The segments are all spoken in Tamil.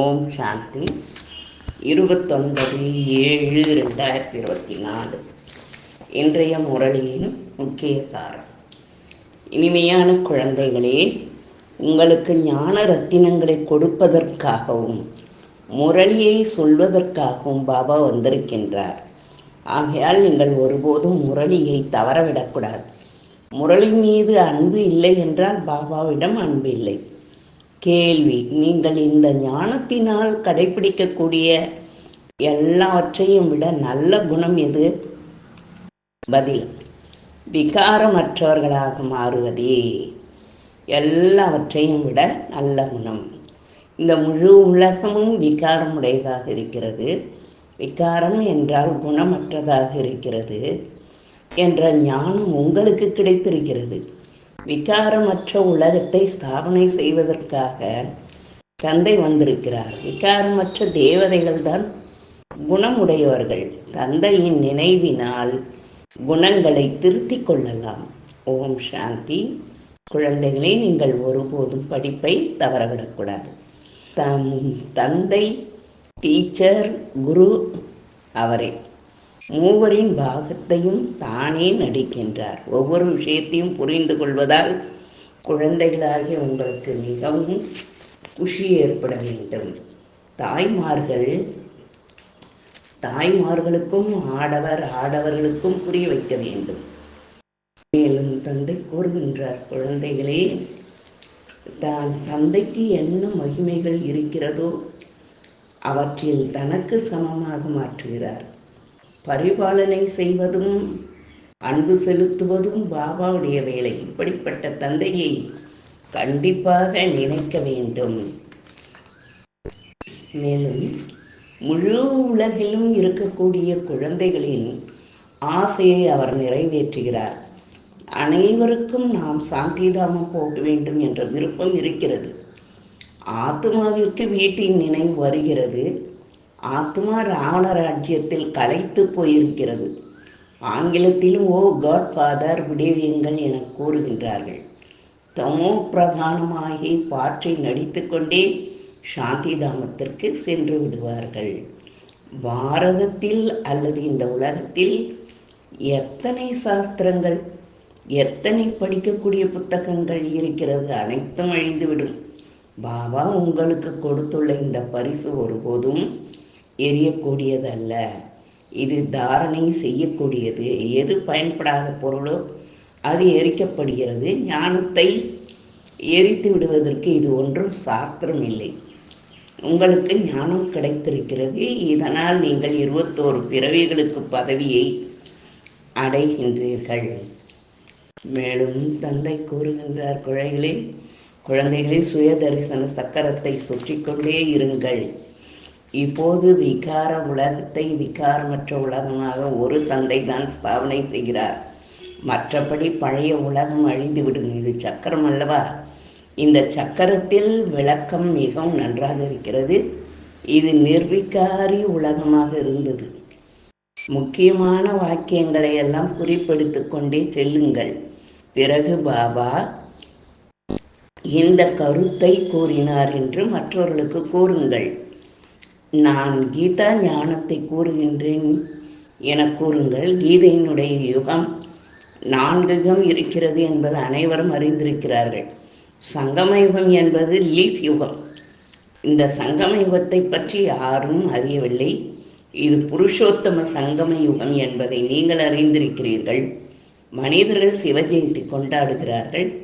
ஓம் சாந்தி. இருபத்தொன்பது ஏழு ரெண்டாயிரத்தி இருபத்தி நாலு இன்றைய முரளியின் முக்கிய தாரம் இனிமையான குழந்தைகளே உங்களுக்கு ஞான ரத்தினங்களை கொடுப்பதற்காகவும் முரளியை சொல்வதற்காகவும் பாபா வந்திருக்கின்றார். ஆகையால் நீங்கள் ஒருபோதும் முரளியை தவறவிடக்கூடாது. முரளி மீது அன்பு இல்லை என்றால் பாபாவிடம் அன்பு இல்லை. கேள்வி. நீங்கள் இந்த ஞானத்தினால் கடைபிடிக்கக்கூடிய எல்லாவற்றையும் விட நல்ல குணம் எது? பதில் விகாரமற்றவர்களாக மாறுவதே. எல்லாவற்றையும் விட நல்ல குணம். இந்த முழு உலகமும் விகாரமுடையதாக இருக்கிறது. விகாரம் என்றால் குணமற்றதாக இருக்கிறது என்ற ஞானம் உங்களுக்கு கிடைத்திருக்கிறது. விகாரமற்ற உலகத்தை ஸ்தாபனை செய்வதற்காக தந்தை வந்திருக்கிறார். விகாரமற்ற தேவதைகள் தான் குணமுடையவர்கள். தந்தையின் நினைவினால் குணங்களை திருத்திக் கொள்ளலாம். ஓம் சாந்தி. குழந்தைகளே நீங்கள் ஒருபோதும் படிப்பை தவறவிடக்கூடாது. தம் தந்தை டீச்சர் குரு அவரே. மூவரின் பாகத்தையும் தானே நடிக்கின்றார். ஒவ்வொரு விஷயத்தையும் புரிந்து கொள்வதால் குழந்தைகளாகிய உங்களுக்கு மிகவும் குஷி ஏற்பட வேண்டும். தாய்மார்கள் தாய்மார்களுக்கும் ஆடவர் ஆடவர்களுக்கும் புரிய வைக்க வேண்டும். மேலும் தந்தை கூறுகின்றார் குழந்தைகளே தான் தந்தைக்கு என்ன மகிமைகள் இருக்கிறதோ அவற்றில் தனக்கு சமமாக மாற்றுகிறார். பரிபாலனை செய்வதும் அன்பு செலுத்துவதும் பாபாவுடைய வேலை. இப்படிப்பட்ட தந்தையை கண்டிப்பாக நினைக்க வேண்டும். மேலும் முழு உலகிலும் இருக்கக்கூடிய குழந்தைகளின் ஆசையை அவர் நிறைவேற்றுகிறார். அனைவருக்கும் நாம் சாந்திதாமம் போக வேண்டும் என்ற விருப்பம் இருக்கிறது. ஆத்மாவிற்கு வீட்டின் நினைவு வருகிறது. ஆத்மா ராவண ராஜ்யத்தில் களைத்து போயிருக்கிறது. ஆங்கிலத்திலும் ஓ காட் ஃபாதர் விடுவியுங்கள் என கூறுகின்றார்கள். தமோ பிரதானமாகி பாற்றி நடித்துக்கொண்டே சாந்தி தாமத்திற்கு சென்று விடுவார்கள். பாரதத்தில் அல்லது இந்த உலகத்தில் எத்தனை சாஸ்திரங்கள் எத்தனை படிக்கக்கூடிய புத்தகங்கள் இருக்கிறது அனைத்தும் அழிந்துவிடும். பாபா உங்களுக்கு கொடுத்துள்ள இந்த பரிசு ஒருபோதும் எரியக்கூடியதல்ல. இது தாரணை செய்யக்கூடியது. எது பயன்படாத பொருளோ அது எரிக்கப்படுகிறது. ஞானத்தை எரித்து விடுவதற்கு இது ஒன்றும் சாஸ்திரம் இல்லை உங்களுக்கு ஞானம் கிடைத்திருக்கிறது. இதனால் நீங்கள் இருபத்தோரு பிறவிகளுக்கு பதவியை அடைகின்றீர்கள். மேலும் தந்தை கூறுகின்றார் குழந்தைகளில் குழந்தைகளில் சுய தரிசன சக்கரத்தை சுற்றி கொண்டே இருங்கள். இப்போது விகார உலகத்தை விகாரமற்ற உலகமாக ஒரு தந்தை தான் ஸ்தாபனை செய்கிறார். மற்றபடி பழைய உலகம் அழிந்துவிடும். இது சக்கரம் அல்லவா? இந்த சக்கரத்தில் விளக்கம் மிகவும் நன்றாக இருக்கிறது. இது நிர்விகாரி உலகமாக இருந்தது. முக்கியமான வாக்கியங்களை எல்லாம் குறிப்பெடுத்து கொண்டே செல்லுங்கள். பிறகு பாபா இந்த கருத்தை கூறினார் என்று மற்றவர்களுக்கு கூறுங்கள். நான் கீதா ஞானத்தை கூறுகின்றேன். என கூறுங்கள். கீதையினுடைய யுகம் நான்கு யுகம் இருக்கிறது என்பது அனைவரும் அறிந்திருக்கிறார்கள். சங்கம யுகம் என்பது லீஃப் யுகம். இந்த சங்கம யுகத்தை பற்றி யாரும் அறியவில்லை. இது புருஷோத்தம சங்கம யுகம் என்பதை நீங்கள் அறிந்திருக்கிறீர்கள். மனிதர்கள் சிவஜெயந்தி கொண்டாடுகிறார்கள்.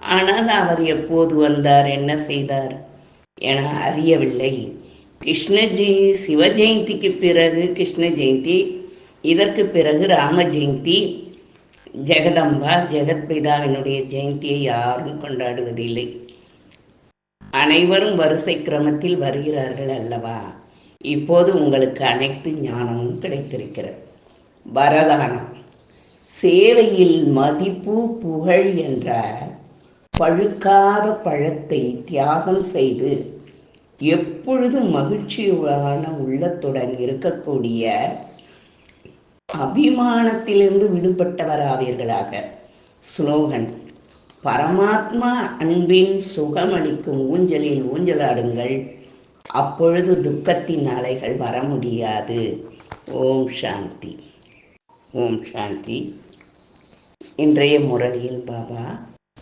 ஆனால் அவர் எப்போது வந்தார்? என்ன செய்தார்? என அறியவில்லை. கிருஷ்ண ஜெய சிவ ஜெயந்திக்கு பிறகு கிருஷ்ண ஜெயந்தி இதற்கு பிறகு ராம ஜெயந்தி ஜெகதம்பா ஜெகத்பிதாவினுடைய ஜெயந்தியை யாரும் கொண்டாடுவதில்லை. அனைவரும் வரிசை கிரமத்தில் வருகிறார்கள் அல்லவா? இப்போது உங்களுக்கு அனைத்து ஞானமும் கிடைத்திருக்கிறது. வரதானம். சேவையில் மதிப்பு புகழ் என்ற பழுக்காத பழத்தை தியாகம் செய்து எப்பொழுதும் மகிழ்ச்சியான உள்ளத்துடன் இருக்கக்கூடிய அபிமானத்திலிருந்து விடுபட்டவராவீர்களாக. ஸ்லோகன் பரமாத்மா அன்பின் சுகமளிக்கும் ஊஞ்சலில் ஊஞ்சலாடுங்கள். அப்பொழுது துக்கத்தின் அலைகள் வர முடியாது. ஓம் சாந்தி. ஓம் சாந்தி. இன்றைய முரளியில் பாபா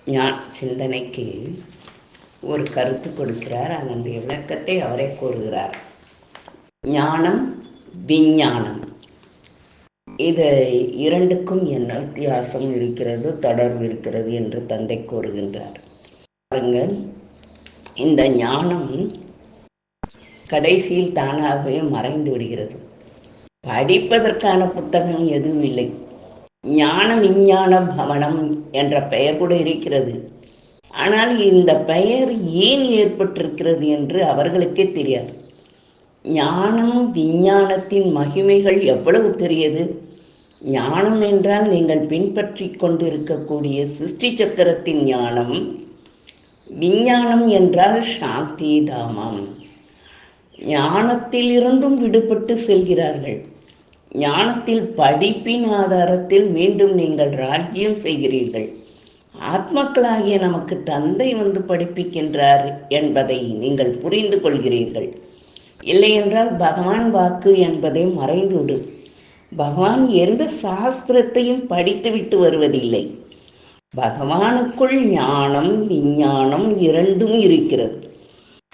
ஞான் சிந்தனைக்கு ஒரு கருத்து கொடுக்கிறார். அதனுடைய விளக்கத்தை அவரே கூறுகிறார். ஞானம் விஞ்ஞானம். இது இரண்டுக்கும் என்ன வித்தியாசம் இருக்கிறது தொடர்பு இருக்கிறது என்று தந்தை கூறுகின்றார். பாருங்கள் இந்த ஞானம் கடைசியில் தானாகவே மறைந்து விடுகிறது. படிப்பதற்கான புத்தகம் எதுவும் இல்லை. ஞான விஞ்ஞான பவனம் என்ற பெயர் கூட இருக்கிறது. ஆனால் இந்த பெயர் ஏன் ஏற்பட்டிருக்கிறது என்று அவர்களுக்கே தெரியாது. ஞானம் விஞ்ஞானத்தின் மகிமைகள் எவ்வளவு பெரியது? ஞானம் என்றால் நீங்கள் பின்பற்றி கொண்டிருக்கக்கூடிய சிருஷ்டி சக்கரத்தின் ஞானம். விஞ்ஞானம் என்றால் சாந்தி தாமம். ஞானத்திலிருந்தும் விடுபட்டு செல்கிறார்கள். ஞானத்தில் படிப்பின் ஆதாரத்தில் மீண்டும் நீங்கள் ராஜ்யம் செய்கிறீர்கள். ஆத்மாக்களாகிய நமக்கு தந்தை வந்து படிப்பிக்கின்றார் என்பதை நீங்கள் புரிந்து கொள்கிறீர்கள். இல்லையென்றால் பகவான் வாக்கு என்பதை மறைந்துவிடு. பகவான் எந்த சாஸ்திரத்தையும் படித்துவிட்டு வருவதில்லை. பகவானுக்குள் ஞானம் விஞ்ஞானம் இரண்டும் இருக்கிறது.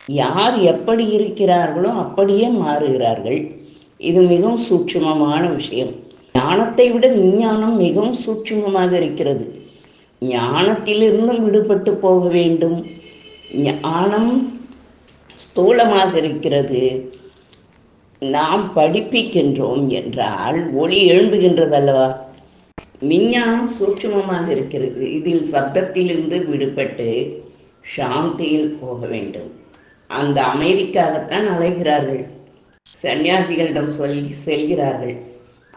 யார் எப்படி இருக்கிறார்களோ அப்படியே மாறுகிறார்கள். இது மிகவும் சூட்சுமமான விஷயம். ஞானத்தை விட விஞ்ஞானம் மிகவும் சூட்சுமமாக இருக்கிறது. ஞானத்திலிருந்தும் விடுபட்டு போக வேண்டும். ஞானம் ஸ்தூலமாக இருக்கிறது. நாம் படிப்பிக்கின்றோம் என்றால் ஒளி எழும்புகின்றது அல்லவா விஞ்ஞானம் சூட்சமமாக இருக்கிறது. இதில் சப்தத்திலிருந்து விடுபட்டு சாந்தியில் போக வேண்டும். அந்த அமைதிக்காகத்தான் அலைகிறார்கள். சன்னியாசிகளிடம் சொல்லி செல்கிறார்கள்.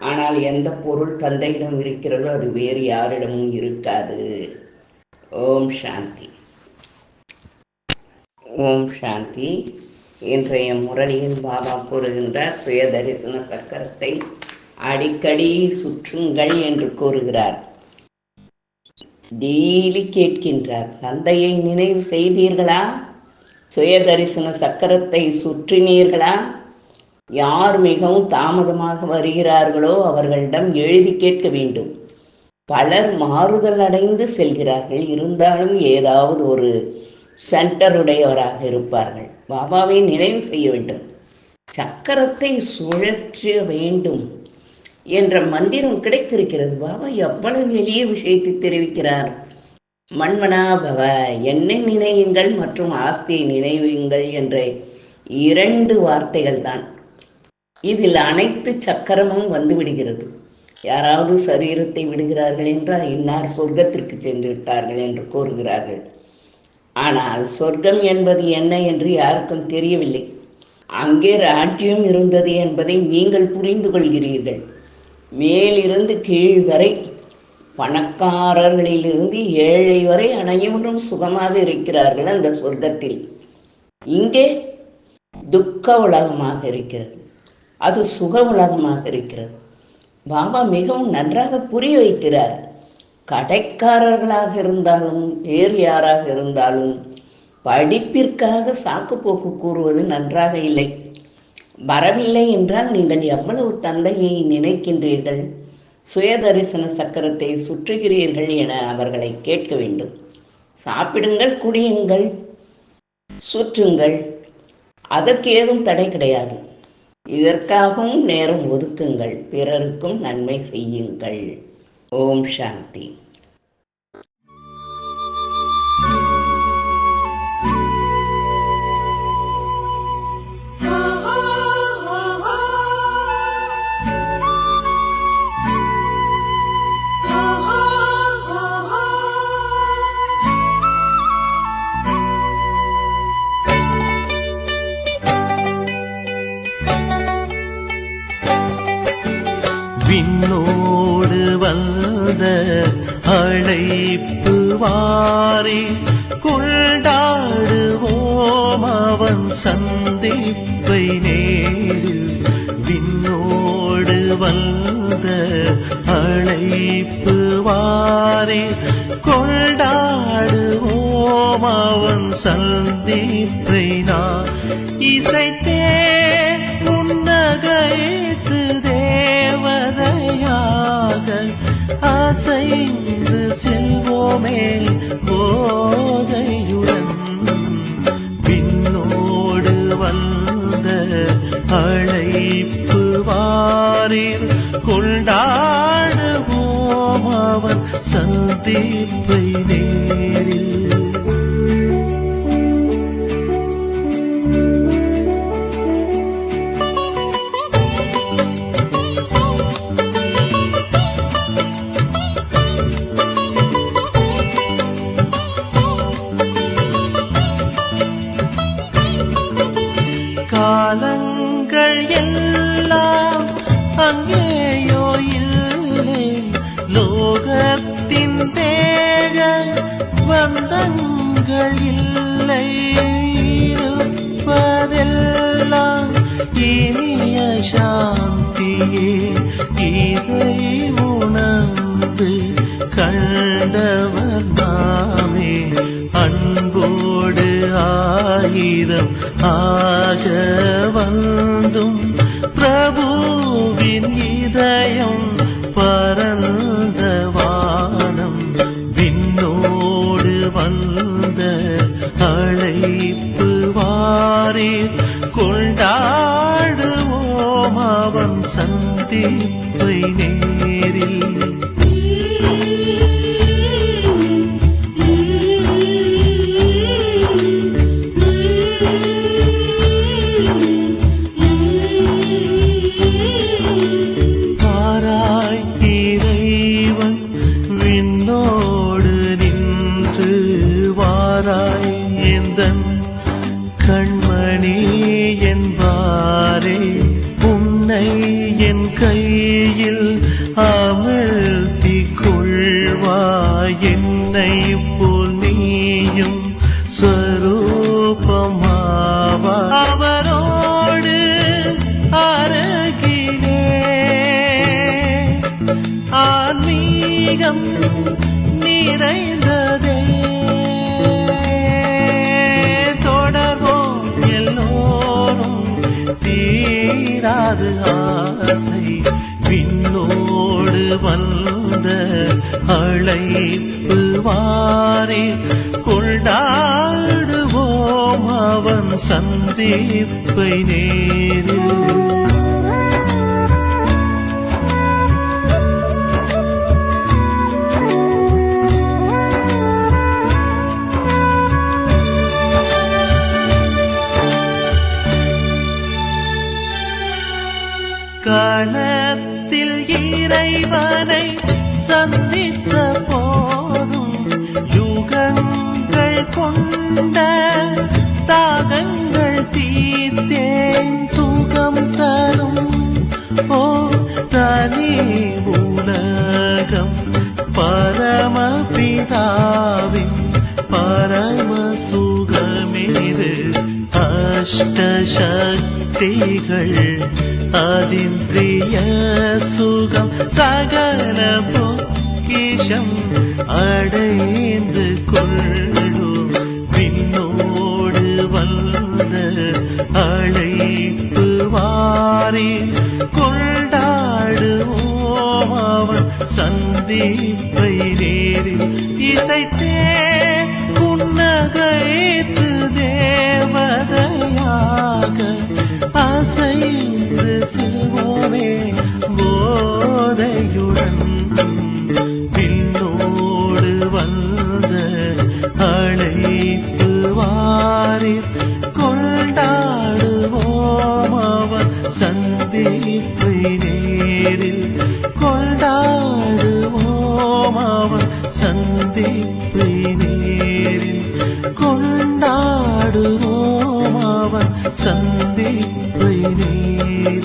ஆனால் எந்த பொருள் தந்தையிடம் இருக்கிறதோ அது வேறு யாரிடமும் இருக்காது. ஓம் சாந்தி. ஓம் சாந்தி. இன்றைய முரளியில் பாபா கூறுகின்றார் சுய தரிசன சக்கரத்தை அடிக்கடி சுற்றுங்கள் என்று கூறுகிறார். டெய்லி கேட்கின்றார் சந்தையை நினைவு செய்தீர்களா? சுய தரிசன சக்கரத்தை சுற்றினீர்களா? யார் மிகவும் தாமதமாக வருகிறார்களோ அவர்களிடம் எழுதி கேட்க வேண்டும். பலர் மாறுதல் அடைந்து செல்கிறார்கள். இருந்தாலும் ஏதாவது ஒரு சென்டருடையவராக இருப்பார்கள். பாபாவை நினைவு செய்ய வேண்டும். சக்கரத்தை சுழற்ற வேண்டும் என்ற மந்திரம் கிடைத்திருக்கிறது. பாபா எவ்வளவு எளிய விஷயத்தை தெரிவிக்கிறார். மண்மனாபவ என்னை நினையுங்கள் மற்றும் ஆஸ்தியை நினைவுங்கள் என்ற இரண்டு வார்த்தைகள் தான் இதில் அனைத்து சக்கரமும் வந்து விடுகிறது. யாராவது சரீரத்தை விடுகிறார்கள் என்றால் இன்னார் சொர்க்கத்திற்கு சென்று விட்டார்கள் என்று கூறுகிறார்கள். ஆனால் சொர்க்கம் என்பது என்ன என்று யாருக்கும் தெரியவில்லை. அங்கே ராஜ்யம் இருந்தது என்பதை நீங்கள் புரிந்து கொள்கிறீர்கள். மேலிருந்து கீழ் வரை பணக்காரர்களிலிருந்து ஏழை வரை அனைவரும் சுகமாக இருக்கிறார்கள் அந்த சொர்க்கத்தில். இங்கே துக்க உலகமாக இருக்கிறது. அது சுக உலகமாக இருக்கிறது. பாபா மிகவும் நன்றாக புரிய வைக்கிறார். கடைக்காரர்களாக இருந்தாலும் வேறு யாராக இருந்தாலும் படிப்பிற்காக சாக்கு போக்கு கூறுவது நன்றாக இல்லை. வரவில்லை என்றால் நீங்கள் எவ்வளவு தந்தையை நினைக்கின்றீர்கள்? சுயதரிசன சக்கரத்தை சுற்றுகிறீர்கள் என அவர்களை கேட்க வேண்டும். சாப்பிடுங்கள் குடியுங்கள் சுற்றுங்கள். அதற்கு ஏதும் தடை கிடையாது. இதற்காகவும் நேரம் ஒதுக்குங்கள். பிறருக்கும் நன்மை செய்யுங்கள். ஓம் சாந்தி. கொண்டாடுவோம் அவன் சந்திப்பை நேரில் விண்ணோடு வந்த அழைப்பு வாரி. கொண்டாடுவோம் அவன் சந்திப்பை நான் இசைத்தே உன்னகைத்து தேவதையாக அசைந்து செல்வோமே चलती हुई you. மகனே என்பாரே உன்னை என் கையில் என்னை தீராது ஆசை. விண்ணோடு வந்த அழைப்பு வாரி கொண்டாடுவோம் அவன் சந்திப்பை நேரில். പരമപിതാവിൻ പരമസുഖമേത് അഷ്ടശക്തികൾ അതിൻ പ്രിയ സുഖം സകല പൊക്കിശം അടൈന്ത് കൊള്ള மதிப்பை நேரில் இசைத்தே புன்னகைத்து தேவதையாக அசைந்து செல்வோமே போதையுடன் பின்னோடு வந்த அழைப்பு வாரி கொண்டாடுவோம் அவன் சந்திப்பை நேரில் கொண்டாடு யோமாவன் சந்திப்பு நேரில் கொண்டாடுவோம் அவன் சந்திப்பு நேரில்